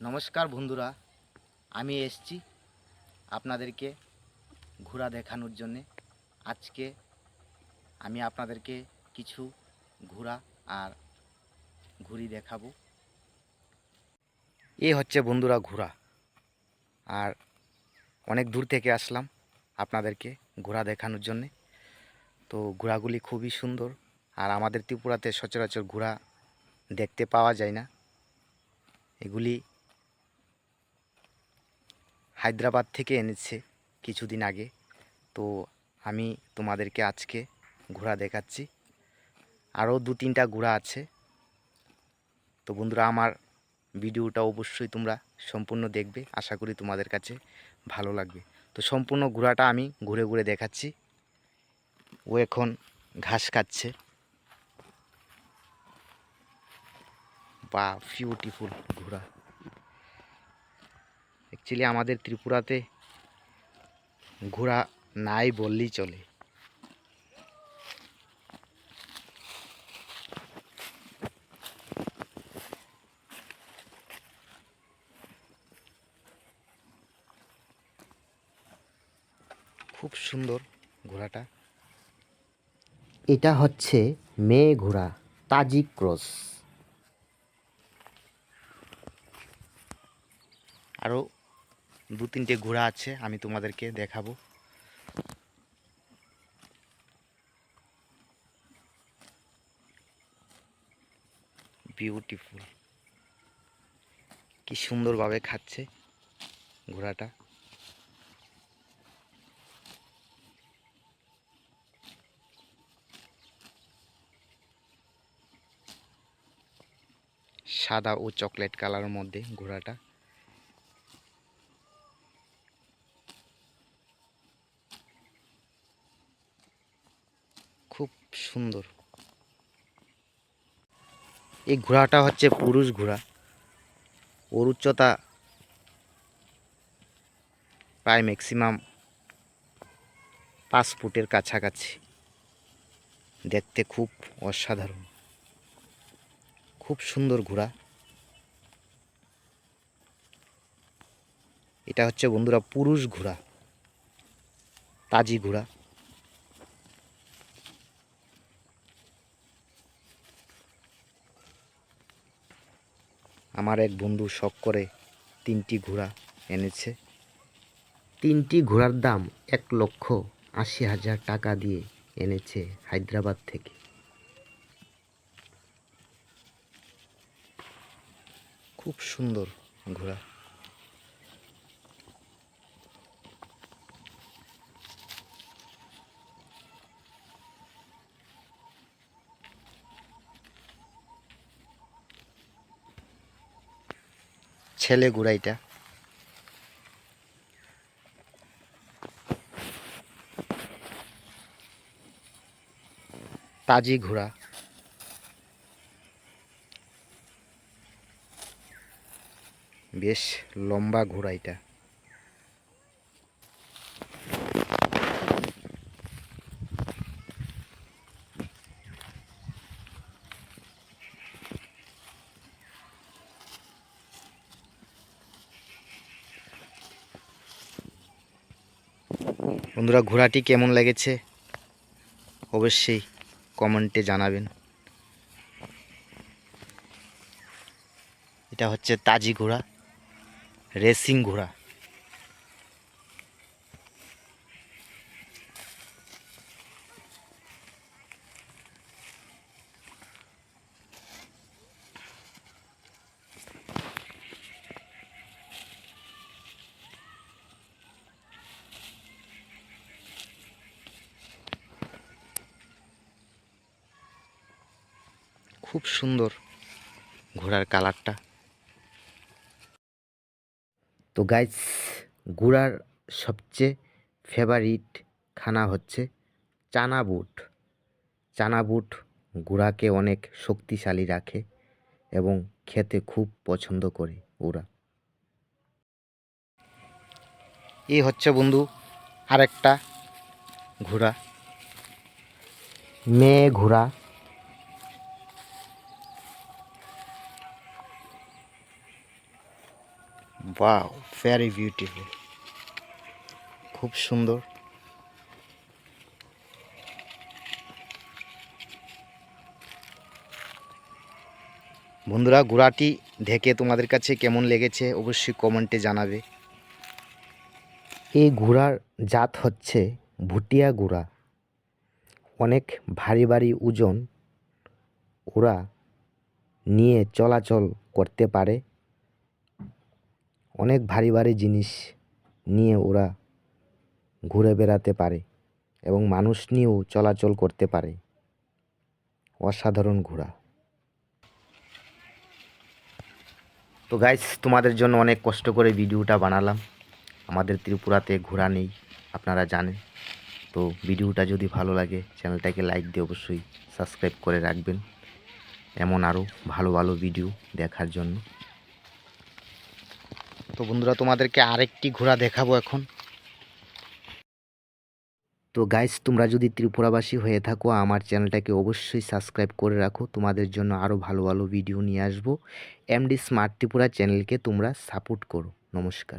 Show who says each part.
Speaker 1: নমস্কার বন্ধুরা, আমি এসছি আপনাদেরকে ঘোরা দেখানোর জন্যে। আজকে আমি আপনাদেরকে কিছু ঘোরা আর ঘুরি দেখাবো। এ হচ্ছে বন্ধুরা ঘোরা আর অনেক দূর থেকে আসলাম আপনাদেরকে ঘোরা দেখানোর জন্যে। তো ঘোরাগুলি খুবই সুন্দর, আর আমাদের ত্রিপুরাতে সচরাচর ঘোরা দেখতে পাওয়া যায় না। এগুলি হায়দ্রাবাদ থেকে এনেছে কিছুদিন আগে। তো আমি তোমাদেরকে আজকে ঘোড়া দেখাচ্ছি। আরও দু তিনটা ঘোড়া আছে। তো বন্ধুরা, আমার ভিডিওটা অবশ্যই তোমরা সম্পূর্ণ দেখবে। আশা করি তোমাদের কাছে ভালো লাগবে। তো সম্পূর্ণ ঘোড়াটা আমি ঘুরে ঘুরে দেখাচ্ছি। ও এখন ঘাস খাচ্ছে। বা বিউটিফুল ঘোড়া। অ্যাকচুয়ালি আমাদের ত্রিপুরাতে ঘোড়া নাই বললেই চলে। খুব সুন্দর ঘোড়াটা। এটা হচ্ছে মেয়ে ঘোড়া তাজিক ক্রস। আরও দু তিনটে ঘোড়া আছে, আমি তোমাদেরকে দেখাবো। বিউটিফুল কি সুন্দরভাবে খাচ্ছে ঘোড়াটা। সাদা ও চকলেট কালারের মধ্যে ঘোড়াটা। খুব সুন্দর। এই ঘোড়াটা হচ্ছে পুরুষ ঘোড়া। ওর উচ্চতা প্রায় ম্যাক্সিমাম পাঁচ ফুটের কাছাকাছি। দেখতে খুব অসাধারণ। খুব সুন্দর ঘোড়া। এটা হচ্ছে বন্ধুরা পুরুষ ঘোড়া। তাজি ঘোড়া। আমার এক বন্ধু শখ করে তিনটি ঘোড়া এনেছে। তিনটি ঘোড়ার দাম এক লক্ষ আশি হাজার টাকা দিয়ে এনেছে হায়দ্রাবাদ থেকে। খুব সুন্দর ঘোড়া। ছেলে গুড়াইটা তাজি ঘোড়া। বেশ লম্বা ঘোড়া এটা। বন্ধুরা ঘোড়াটি কেমন লেগেছে? অবশ্যই কমেন্টে জানাবেন। এটা হচ্ছে তাজি ঘোড়া রেসিং ঘোড়া। খুব সুন্দর ঘোড়ার কালারটা। তো গাইস ঘোড়ার সবচেয়ে ফেভারিট খানা হচ্ছে চানা বুট। চানা বুট ঘোড়াকে অনেক শক্তিশালী রাখে এবং খেতে খুব পছন্দ করে ওরা। এই হচ্ছে বন্ধু আরেকটা ঘোড়া, মেয়ে ঘোড়া। বাও ভেরি বিউটিফুল খুব সুন্দর। বন্ধুরা ঘোড়াটি দেখে তোমাদের কাছে কেমন লেগেছে অবশ্যই কমেন্টে জানাবে। এই ঘোড়ার জাত হচ্ছে ভুটিয়া ঘোড়া অনেক ভারী ভারী ওজন ওরা নিয়ে চলাচল করতে পারে। অনেক ভারী ভারী জিনিস নিয়ে ওরা ঘুরে বেড়াতে পারে এবং মানুষ নিয়েও চলাচল করতে পারে। অসাধারণ ঘোড়া। তো গাইস তোমাদের জন্য অনেক কষ্ট করে ভিডিওটা বানালাম। আমাদের ত্রিপুরাতে ঘোড়া নেই, আপনারা জানেন। তো ভিডিওটা যদি ভালো লাগে, চ্যানেলটাকে লাইক দিয়ে অবশ্যই সাবস্ক্রাইব করে রাখবেন। এমন আরও ভালো ভালো ভিডিও দেখার জন্য। তো বন্ধুরা, তোমাদেরকে আরেকটি ঘোড়া দেখাবো এখন। তো গাইস তোমরা যদি ত্রিপুরাবাসী হয়ে থাকো, আমার চ্যানেলটাকে অবশ্যই সাবস্ক্রাইব করে রাখো। তোমাদের জন্য আরও ভালো ভালো ভিডিও নিয়ে আসব। এমডি স্মার্ট ত্রিপুরা চ্যানেলকে তোমরা সাপোর্ট করো। নমস্কার।